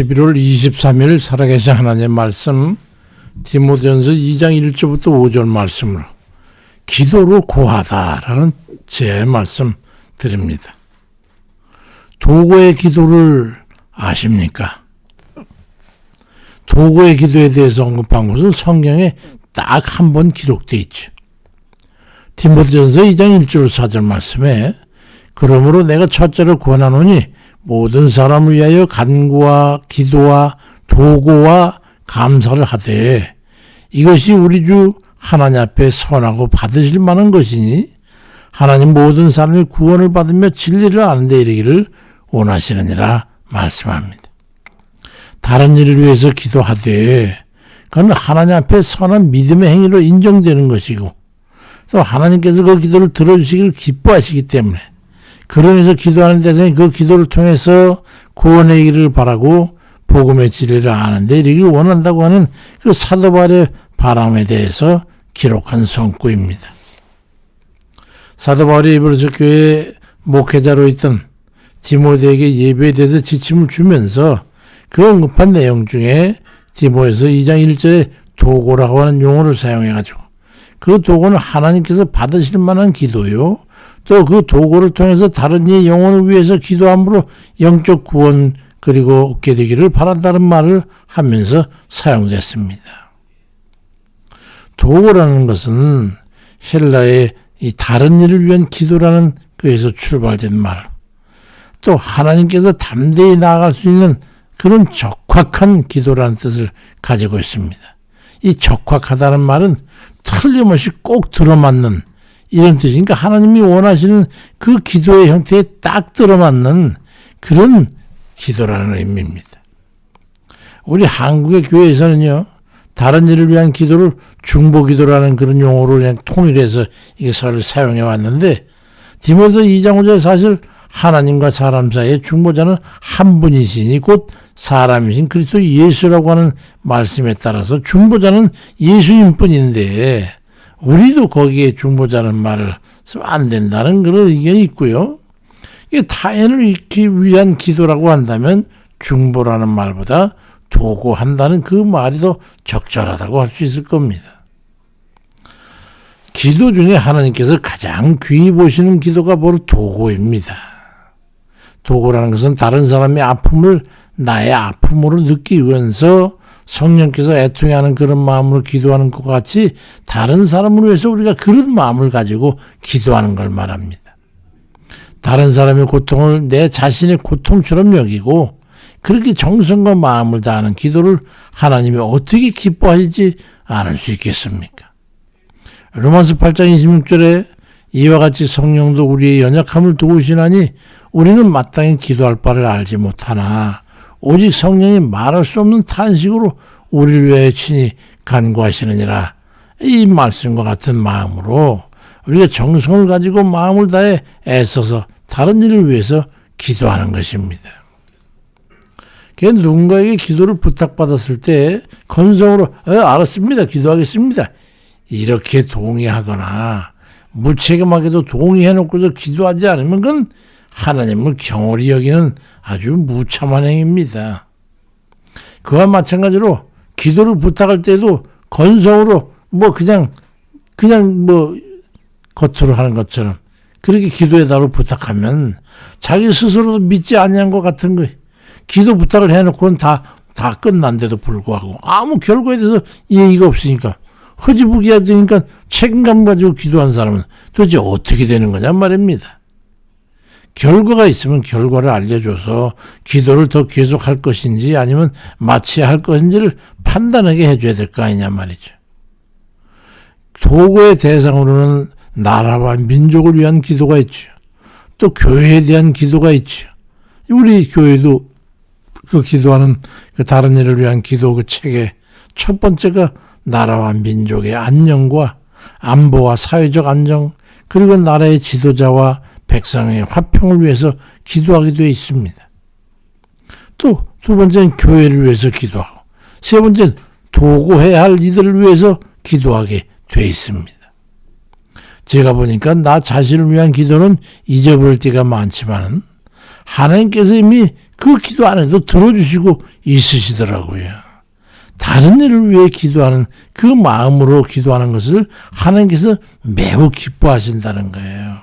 11월 23일 살아계신 하나님의 말씀 디모데전서 2장 1절부터 5절 말씀으로 기도로 고하다라는 제 말씀 드립니다. 도고의 기도를 아십니까? 도고의 기도에 대해서 언급한 것은 성경에 딱 한 번 기록되어 있죠. 디모데전서 2장 1절 4절 말씀에 그러므로 내가 첫째로 권하노니 모든 사람을 위하여 간구와 기도와 도고와 감사를 하되 이것이 우리 주 하나님 앞에 선하고 받으실 만한 것이니 하나님 모든 사람이 구원을 받으며 진리를 아는 데 이르기를 원하시느니라 말씀합니다. 다른 일을 위해서 기도하되 그건 하나님 앞에 선한 믿음의 행위로 인정되는 것이고 또 하나님께서 그 기도를 들어주시기를 기뻐하시기 때문에 그러면서 기도하는 대상이 그 기도를 통해서 구원의 길을 바라고 복음의 진리를 아는데 이르기를 원한다고 하는 그 사도 바울의 바람에 대해서 기록한 성구입니다. 사도 바울이 이브리서 교회 목회자로 있던 디모데에게 예배에 대해서 지침을 주면서 그 언급한 내용 중에 디모에서 2장 1절에 도고라고 하는 용어를 사용해가지고 그 도고는 하나님께서 받으실 만한 기도요. 또 그 도고를 통해서 다른 이의 영혼을 위해서 기도함으로 영적 구원 그리고 얻게 되기를 바란다는 말을 하면서 사용됐습니다. 도고라는 것은 헬라의 이 다른 일을 위한 기도라는 그에서 출발된 말. 또 하나님께서 담대히 나아갈 수 있는 그런 적확한 기도라는 뜻을 가지고 있습니다. 이 적확하다는 말은 틀림없이 꼭 들어맞는 이런 뜻이니까 하나님이 원하시는 그 기도의 형태에 딱 들어맞는 그런 기도라는 의미입니다. 우리 한국의 교회에서는요, 다른 일을 위한 기도를 중보 기도라는 그런 용어로 그냥 통일해서 이것을 사용해 왔는데, 디모데 2장 5절 사실 하나님과 사람 사이의 중보자는 한 분이시니 곧 사람이신 그리스도 예수라고 하는 말씀에 따라서 중보자는 예수님 뿐인데, 우리도 거기에 중보자는 말을 쓰면 안 된다는 그런 의견이 있고요. 이게 타인을 잃기 위한 기도라고 한다면 중보라는 말보다 도고한다는 그 말이 더 적절하다고 할 수 있을 겁니다. 기도 중에 하나님께서 가장 귀히 보시는 기도가 바로 도고입니다. 도고라는 것은 다른 사람의 아픔을 나의 아픔으로 느끼면서 성령께서 애통해하는 그런 마음으로 기도하는 것 같이 다른 사람을 위해서 우리가 그런 마음을 가지고 기도하는 걸 말합니다. 다른 사람의 고통을 내 자신의 고통처럼 여기고 그렇게 정성과 마음을 다하는 기도를 하나님이 어떻게 기뻐하시지 않을 수 있겠습니까? 로마서 8장 26절에 이와 같이 성령도 우리의 연약함을 도우시나니 우리는 마땅히 기도할 바를 알지 못하나 오직 성령이 말할 수 없는 탄식으로 우리를 위해 친히 간구하시느니라. 이 말씀과 같은 마음으로 우리가 정성을 가지고 마음을 다해 애써서 다른 일을 위해서 기도하는 것입니다. 누군가에게 기도를 부탁받았을 때 건성으로 어, 알았습니다. 기도하겠습니다. 이렇게 동의하거나 무책임하게도 동의해놓고서 기도하지 않으면 그건 하나님을 경홀히 여기는 아주 무참한 행위입니다. 그와 마찬가지로 기도를 부탁할 때도 건성으로 뭐 그냥 그냥 뭐 겉으로 하는 것처럼 그렇게 기도해달라고 부탁하면 자기 스스로도 믿지 아니한 것 같은 거예요. 기도 부탁을 해놓고는 다, 다 끝난데도 불구하고 아무 결과에 대해서 예의가 없으니까 허지부기야 되니까 책임감 가지고 기도한 사람은 도대체 어떻게 되는 거냐 말입니다. 결과가 있으면 결과를 알려줘서 기도를 더 계속할 것인지 아니면 마쳐야 할 것인지를 판단하게 해줘야 될 거 아니냐 말이죠. 도구의 대상으로는 나라와 민족을 위한 기도가 있죠. 또 교회에 대한 기도가 있죠. 우리 교회도 그 기도하는 그 다른 일을 위한 기도 그 책의 첫 번째가 나라와 민족의 안녕과 안보와 사회적 안정 그리고 나라의 지도자와 백성의 화평을 위해서 기도하게 되어 있습니다. 또 두 번째는 교회를 위해서 기도하고 세 번째는 도구해야 할 이들을 위해서 기도하게 되어 있습니다. 제가 보니까 나 자신을 위한 기도는 잊어버릴 때가 많지만 하나님께서 이미 그 기도 안에도 들어주시고 있으시더라고요. 다른 일을 위해 기도하는 그 마음으로 기도하는 것을 하나님께서 매우 기뻐하신다는 거예요.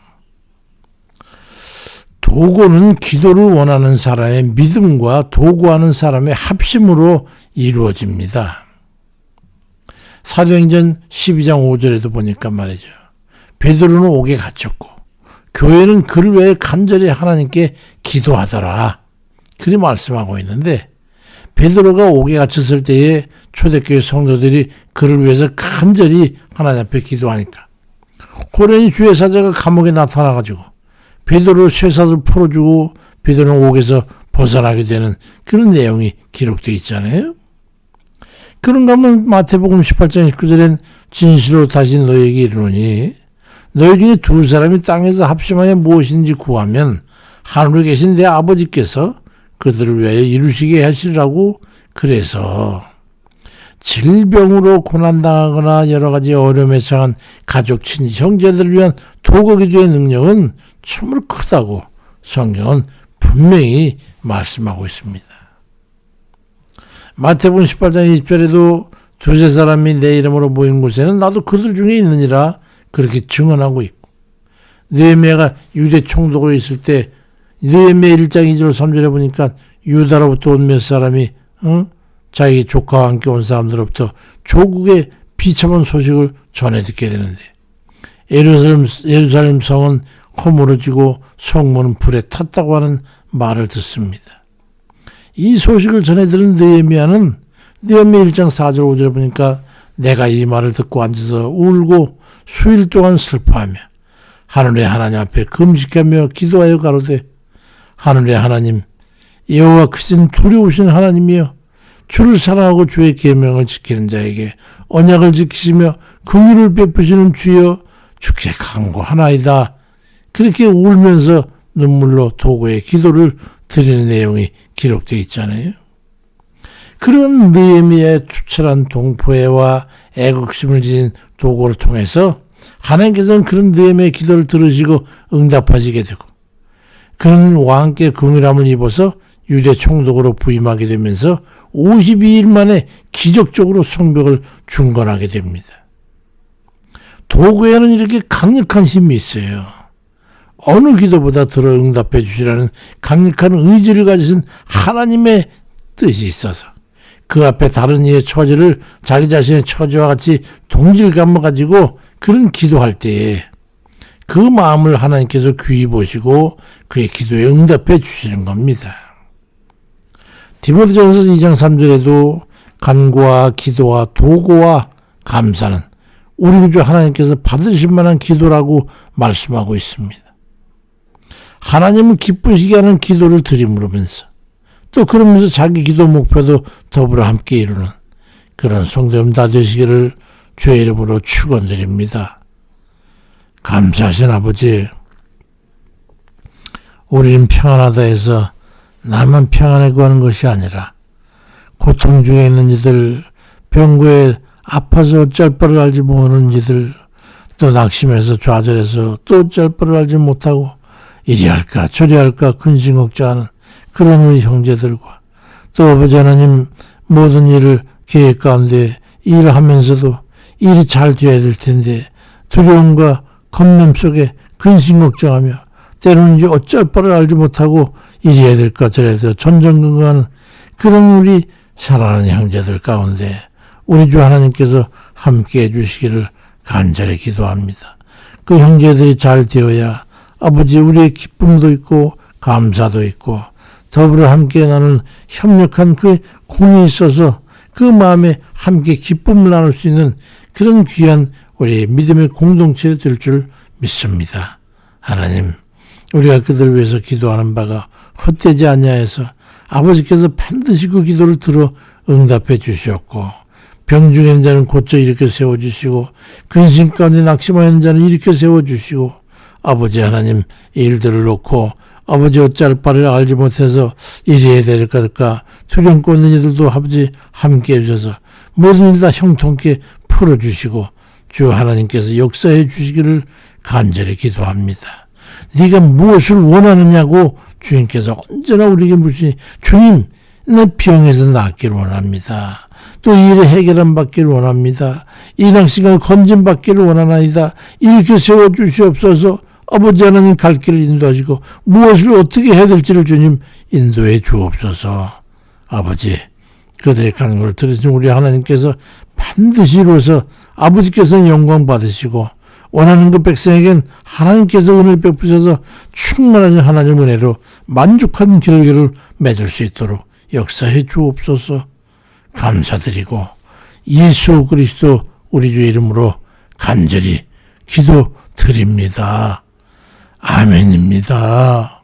도고는 기도를 원하는 사람의 믿음과 도구하는 사람의 합심으로 이루어집니다. 사도행전 12장 5절에도 보니까 말이죠. 베드로는 옥에 갇혔고 교회는 그를 위해 간절히 하나님께 기도하더라. 그리 말씀하고 있는데 베드로가 옥에 갇혔을 때에 초대교회 성도들이 그를 위해서 간절히 하나님 앞에 기도하니까 고레니 주의 사자가 감옥에 나타나가지고 베드로 쇠사슬 풀어주고 베드로는 옥에서 벗어나게 되는 그런 내용이 기록되어 있잖아요. 그런가 하면 마태복음 18장 19절엔 진실로 다시 너에게 이르노니 너희 중에 두 사람이 땅에서 합심하여 무엇인지 구하면 하늘에 계신 내 아버지께서 그들을 위하여 이루시게 하시라고 그래서 질병으로 고난당하거나 여러 가지 어려움에 처한 가족, 친지, 형제들을 위한 도구기도의 능력은 참으로 크다고 성경은 분명히 말씀하고 있습니다. 마태복음 18장 20절에도 두세 사람이 내 이름으로 모인 곳에는 나도 그들 중에 있느니라 그렇게 증언하고 있고 느헤미야가 유대 총독으로 있을 때 느헤미야 1장 2절 3절에 보니까 유다로부터 온 몇 사람이 어? 자기 조카와 함께 온 사람들로부터 조국의 비참한 소식을 전해 듣게 되는데 예루살렘, 예루살렘 성은 허물어지고 성문은 불에 탔다고 하는 말을 듣습니다. 이 소식을 전해 들은 느헤미야는 느헤미야 1장 4절 5절에 보니까 내가 이 말을 듣고 앉아서 울고 수일 동안 슬퍼하며 하늘의 하나님 앞에 금식하며 기도하여 가로되 하늘의 하나님 여호와 크신 두려우신 하나님이여 주를 사랑하고 주의 계명을 지키는 자에게 언약을 지키시며 긍휼을 베푸시는 주여 주께 강구하나이다. 그렇게 울면서 눈물로 도구의 기도를 드리는 내용이 기록되어 있잖아요. 그런 느헤미야의 투철한 동포애와 애국심을 지닌 도구를 통해서 하나님께서는 그런 느헤미야의 기도를 들으시고 응답하시게 되고 그런 왕께 긍휼함을 입어서 유대 총독으로 부임하게 되면서 52일 만에 기적적으로 성벽을 중건하게 됩니다. 도구에는 이렇게 강력한 힘이 있어요. 어느 기도보다 들어 응답해 주시라는 강력한 의지를 가지신 하나님의 뜻이 있어서 그 앞에 다른 이의 처지를 자기 자신의 처지와 같이 동질감을 가지고 그런 기도할 때에 그 마음을 하나님께서 귀히 보시고 그의 기도에 응답해 주시는 겁니다. 디모데전서 2장 3절에도 간구와 기도와 도구와 감사는 우리 구주 하나님께서 받으실 만한 기도라고 말씀하고 있습니다. 하나님을 기쁘시게 하는 기도를 드림으로면서 또 그러면서 자기 기도 목표도 더불어 함께 이루는 그런 성도님 다 되시기를 주의 이름으로 축원드립니다. 감사하신 아버지, 우리는 평안하다 해서 나만 평안해 구하는 것이 아니라 고통 중에 있는 이들, 병고에 아파서 어쩔 바를 알지 못하는 이들, 또 낙심해서 좌절해서 또 어쩔 바를 알지 못하고 이리 할까 저리 할까 근심 걱정하는 그런 우리 형제들과 또 아버지 하나님 모든 일을 계획 가운데 일하면서도 일이 잘 되어야 될 텐데 두려움과 겁냄 속에 근심 걱정하며 때로는 이제 어쩔 바를 알지 못하고 이래야 될까 저래야 될 전전긍긍하는 그런 우리 사랑하는 형제들 가운데 우리 주 하나님께서 함께 해 주시기를 간절히 기도합니다. 그 형제들이 잘 되어야 아버지 우리의 기쁨도 있고 감사도 있고 더불어 함께 나는 협력한 그 공이 있어서 그 마음에 함께 기쁨을 나눌 수 있는 그런 귀한 우리 믿음의 공동체 될 줄 믿습니다. 하나님, 우리가 그들 위해서 기도하는 바가 헛되지 않냐해서 아버지께서 반드시 그 기도를 들어 응답해 주셨고 병중한 자는 고쳐 일으켜 세워주시고 근심 가운데 낙심하는 자는 일으켜 세워주시고 아버지 하나님 일들을 놓고 아버지 어찌할 바를 알지 못해서 이래야 될 것일까 두려움 꽂는 이들도 아버지 함께 해주셔서 모든 일 다 형통케 풀어주시고 주 하나님께서 역사해 주시기를 간절히 기도합니다. 네가 무엇을 원하느냐고 주님께서 언제나 우리에게 무시 주님 내 병에서 낫기를 원합니다. 또 일을 해결함 받기를 원합니다. 이낙시간 건진 받기를 원하나이다. 이렇게 세워주시옵소서 아버지 하나님 갈 길을 인도하시고 무엇을 어떻게 해야 될지를 주님 인도해 주옵소서 아버지 그들의 걸 들으신 우리 하나님께서 반드시 이루어서 아버지께서는 영광 받으시고 원하는 그 백성에겐 하나님께서 은혜를 베푸셔서 충만한 하나님 은혜로 만족한 결과를 맺을 수 있도록 역사해 주옵소서 감사드리고 예수 그리스도 우리 주 이름으로 간절히 기도 드립니다. 아멘입니다.